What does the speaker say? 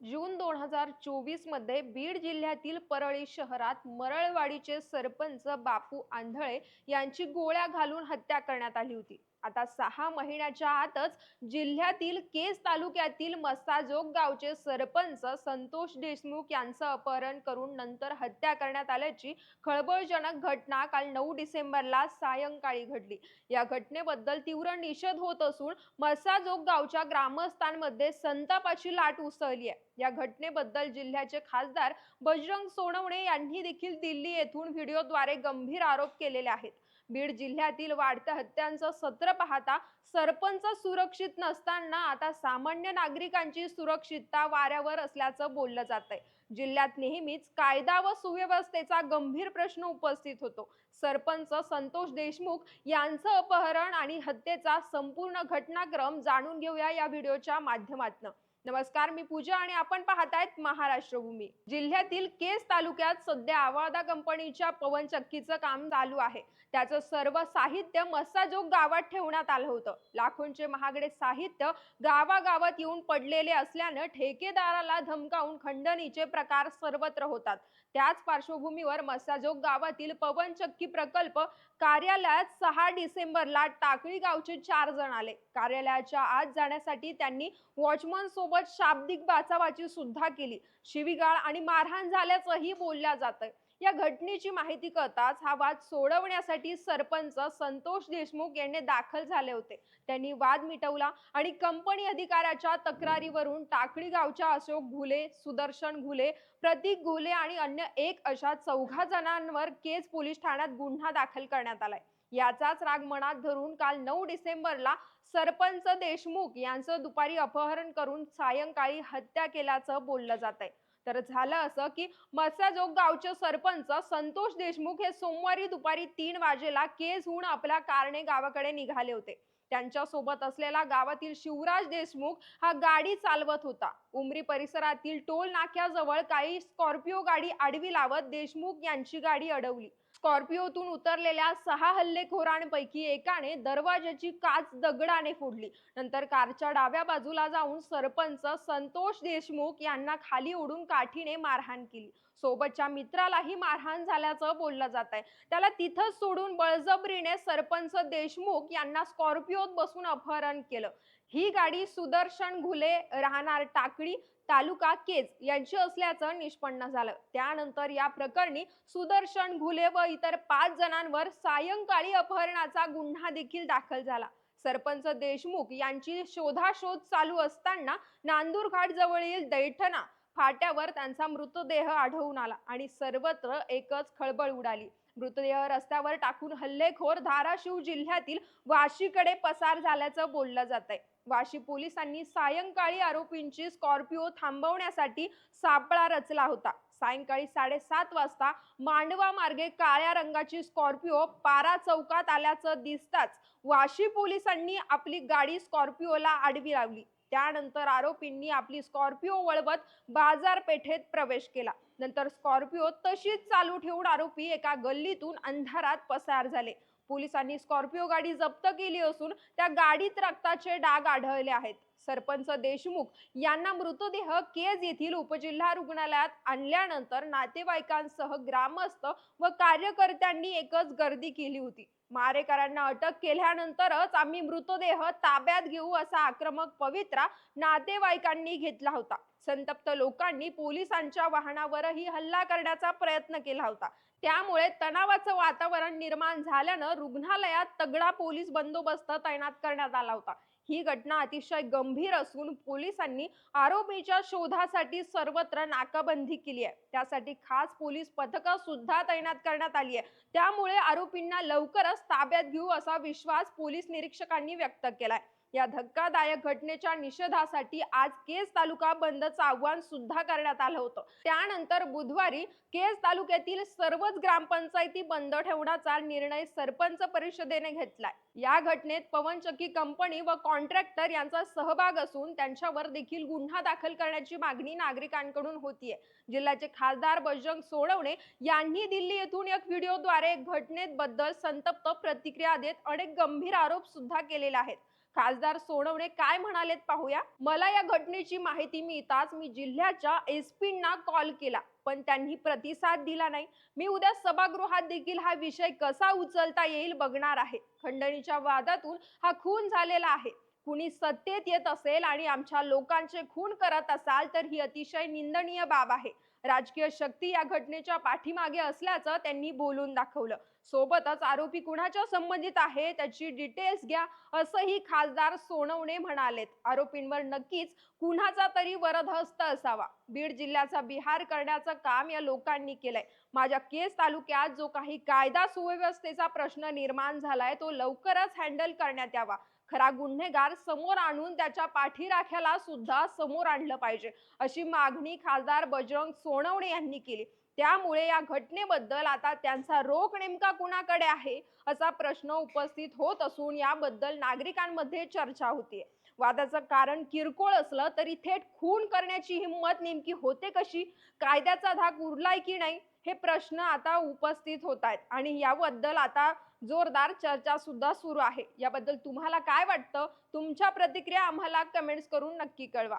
जून दोन हजार चोवीसमध्ये बीड जिल्ह्यातील परळी शहरात मरळवाडीचे सरपंच बापू आंधळे यांची गोळ्या घालून हत्या करण्यात आली होती. आता सहा महिन्याच्या आतच जिल्ह्यातील केस तालुक्यातील मस्ताजोग गावचे सरपंच संतोष देशमुख यांचं अपहरण करून नंतर हत्या करण्यात आल्याची खळबळजनक घटना काल नऊ डिसेंबरला सायंकाळी घडली. या घटनेबद्दल तीव्र निषेध होत असून मस्ताजोग गावच्या ग्रामस्थांमध्ये संतापाची लाट उसळली आहे. या घटनेबद्दल जिल्ह्याचे खासदार बजरंग सोनवणे यांनी देखील दिल्ली येथून व्हिडिओद्वारे गंभीर आरोप केलेले आहेत. बीड जिल्ह्यातील वाढत्या हत्यांचं सत्र पाहता सरपंच सुरक्षित नसताना आता सामान्य नागरिकांची सुरक्षितता वाऱ्यावर असल्याचं बोललं जात आहे जिल्ह्यात नेहमीच कायदा व सुव्यवस्थेचा गंभीर प्रश्न उपस्थित होतो. सरपंच संतोष देशमुख यांचं अपहरण आणि हत्येचा संपूर्ण घटनाक्रम जाणून घेऊया या व्हिडिओच्या माध्यमातून. नमस्कार मी पूजा आणि आपण पाहतायत महाराष्ट्र भूमी जिल्ह्यातील केस तालुक्यात सध्या आवाळदा कंपनीच्या पवनचक्कीचं काम चालू आहे. त्याचं सर्व साहित्य मस्साजोग गावात ठेवण्यात आलं होतं. लाखोंचे महागडे साहित्य गावागावात येऊन पडलेले असल्यानं ठेकेदाराला धमकावून खंडणीचे प्रकार सर्वत्र होतात. त्याच पार्श्वभूमीवर मस्साजोग गावातील पवनचक्की प्रकल्प कार्यालयात सहा डिसेंबरला टाकळी गावचे चार जण आले. कार्यालयाच्या आत जाण्यासाठी त्यांनी वॉचमन सोबत शाब्दिक बाचाबाची सुद्धा केली. शिवीगाळ आणि मारहाण झाल्याचंही बोलल्या जात या घटनेची माहिती कळताच हा वाद सोडवण्यासाठी सरपंच संतोष देशमुख यांनी दाखल झाले होते. त्यांनी वाद मिटवला आणि कंपनी अधिकाऱ्याच्या तक्रारीवरून टाकळी गावच्या अशोक घुले सुदर्शन घुले प्रतीक घुले आणि अन्य एक अशा चौघा जणांवर केज पोलीस ठाण्यात गुन्हा दाखल करण्यात आलाय. याचाच राग मनात धरून काल नऊ डिसेंबरला सरपंच देशमुख यांचं दुपारी अपहरण करून सायंकाळी हत्या केल्याचं बोललं जात आहे तर झालं असं की मत्स्याजोग गावचे सरपंच संतोष देशमुख हे सोमवारी दुपारी तीन वाजेला केजहून आपल्या कारणे गावाकडे निघाले होते. त्यांच्यासोबत असलेला गावातील शिवराज देशमुख हा गाडी चालवत होता. उमरी परिसरातील टोल नाक्याजवळ काही स्कॉर्पिओ गाडी आडवी लावत देशमुख यांची गाडी अडवली. स्कॉर्पिओतून उतरलेल्या सहा हल्लेखोरांपैकी एकाने दरवाजाची काच दगडाने फोडली. नंतर कारच्या डाव्या बाजूला जाऊन सरपंच संतोष देशमुख यांना खाली ओढून काठीने मारहाण केली. सोबतच्या मित्रालाही मारहाण झाल्याचं बोललं जात आहे. त्याला तिथंच सोडून बळजबरीने सरपंच देशमुख यांना स्कॉर्पिओत बसून अपहरण केलं. ही गाडी सुदर्शन घुले राहणार टाकळी तालुका केज यांची असल्याचं निष्पन्न झालं. त्यानंतर या प्रकरणी सुदर्शन घुले व इतर पाच जणांवर सायंकाळी अपहरणाचा गुन्हा देखील दाखल झाला. सरपंच देशमुख यांची शोधाशोध चालू असताना नांदूरघाट जवळील दैठणा फाट्यावर त्यांचा मृतदेह आढळून आला आणि सर्वत्र एकच खळबळ उडाली. मृतदेह रस्त्यावर टाकून हल्लेखोर धाराशिव जिल्ह्यातील वाशीकडे पसार झाल्याचं बोललं जात आहे वाशी पोलिसांनी सायंकाळी आरोपींची स्कॉर्पिओ थांबवण्यासाठी सापळा रचला होता. सायंकाळी साडेसात वाजता मांडवा मार्गे काळ्या रंगाची स्कॉर्पिओ पारा चौकात आल्याचं दिसताच वाशी पोलिसांनी आपली गाडी स्कॉर्पिओला आडवी लावली. त्यानंतर आरोपींनी आपली स्कॉर्पिओ वळवत बाजारपेठेत प्रवेश केला. नंतर स्कॉर्पिओ तशीच चालू ठेवून आरोपी एका गल्लीतून अंधारात पसार झाले. पोलिसांनी स्कॉर्पिओ गाडी जप्त केली असून त्या गाडीत रक्ताचे डाग आढळले आहेत. सरपंच देशमुख यांना मृतदेह केज येथील उपजिल्हा रुग्णालयात आणल्यानंतर नातेवाईकांसह ग्रामस्थ व कार्यकर्त्यांनी एकच गर्दी केली होती. मारेकरांना अटक केल्यानंतरच आम्ही मृतदेह ताब्यात घेऊ असा आक्रमक पवित्रा नातेवाईकांनी घेतला होता. संतप्त लोकांनी पोलिसांच्या वाहनावरही हल्ला करण्याचा प्रयत्न केला होता. त्यामुळे तणावाचं वातावरण निर्माण झाल्यानं रुग्णालयात तगडा पोलीस बंदोबस्त तैनात करण्यात आला होता. ही घटना अतिशय गंभीर असून पोलिसांनी आरोपीच्या शोधासाठी सर्वत्र नाकाबंदी केली आहे. त्यासाठी खास पोलीस पथकं सुद्धा तैनात करण्यात आली आहे. त्यामुळे आरोपींना लवकरच ताब्यात घेऊ असा विश्वास पोलीस निरीक्षकांनी व्यक्त केलाय. या धक्कादायक घटनेच्या निषेधासाठी आज केज तालुका बंदचं आव्हान सुद्धा करण्यात आलं होतं. त्यानंतर बुधवारी केज तालुक्यातील सर्वच ग्रामपंचायती बंद ठेवण्याचा निर्णय सरपंच परिषदेने घेतलाय. या घटनेत पवनचक्की कंपनी व कॉन्ट्रॅक्टर यांचा सहभाग असून त्यांच्यावर देखील गुन्हा दाखल करण्याची मागणी नागरिकांकडून होतीये. जिल्ह्याचे खासदार बजरंग सोडवणे यांनी दिल्ली येथून एक व्हिडिओद्वारे घटनेबद्दल संतप्त प्रतिक्रिया देत अनेक गंभीर आरोप सुद्धा केलेले आहेत. खासदार सोनवणे काय म्हणालेत पाहूया. मला या घटनेची माहिती मिळताच मी जिल्ह्याच्या एसपींना कॉल केला पण त्यांनी प्रतिसाद दिला नाही. मी उद्या सभागृहात देखील हा विषय कसा उचलता येईल बघणार आहे. खंडणीच्या वादातून हा खून झालेला आहे. कुणी सत्तेत येत असेल आणि आमच्या लोकांचे खून करत असाल तर ही अतिशय निंदनीय बाब आहे. राजकीय शक्ती या घटनेच्या पाठीमागे असल्याचं त्यांनी बोलून दाखवलं. सोबतच आरोपी कुणाच्या संबंधित आहे त्याची डिटेल्स घ्या असंही खासदार सोनवणे म्हणालेत. आरोपींवर नक्कीच कुणाचा तरी वरदहस्त असावा. बीड जिल्ह्याचा बिहार करण्याचं काम या लोकांनी केलंय. माझ्या केस तालुक्यात जो काही कायदा सुव्यवस्थेचा प्रश्न निर्माण झालाय तो लवकरच हँडल करण्यात यावा. खरा गुन्हेगार समोर आणून त्याच्या पाठीराख्याला सुद्धा समोर आणलं पाहिजे अशी मागणी खासदार बजरंग सोनवणे यांनी केली. त्यामुळे या घटनेबद्दल आता त्यांचा रोख नेमका कुणाकडे आहे असा प्रश्न उपस्थित होत असून याबद्दल नागरिकांमध्ये चर्चा होतीये. वादाचं कारण किरकोळ असलं तरी थेट खून करण्याची हिंमत नेमकी होते कशी कायद्याचा धाक उरलाय की नाही हे प्रश्न आता उपस्थित होत आहेत आणि याबद्दल आता जोरदार चर्चा सुद्धा सुरू आहे. याबद्दल तुम्हाला काय वाटतं? तुमच्या प्रतिक्रिया आम्हाला कमेंट्स करून नक्की कळवा.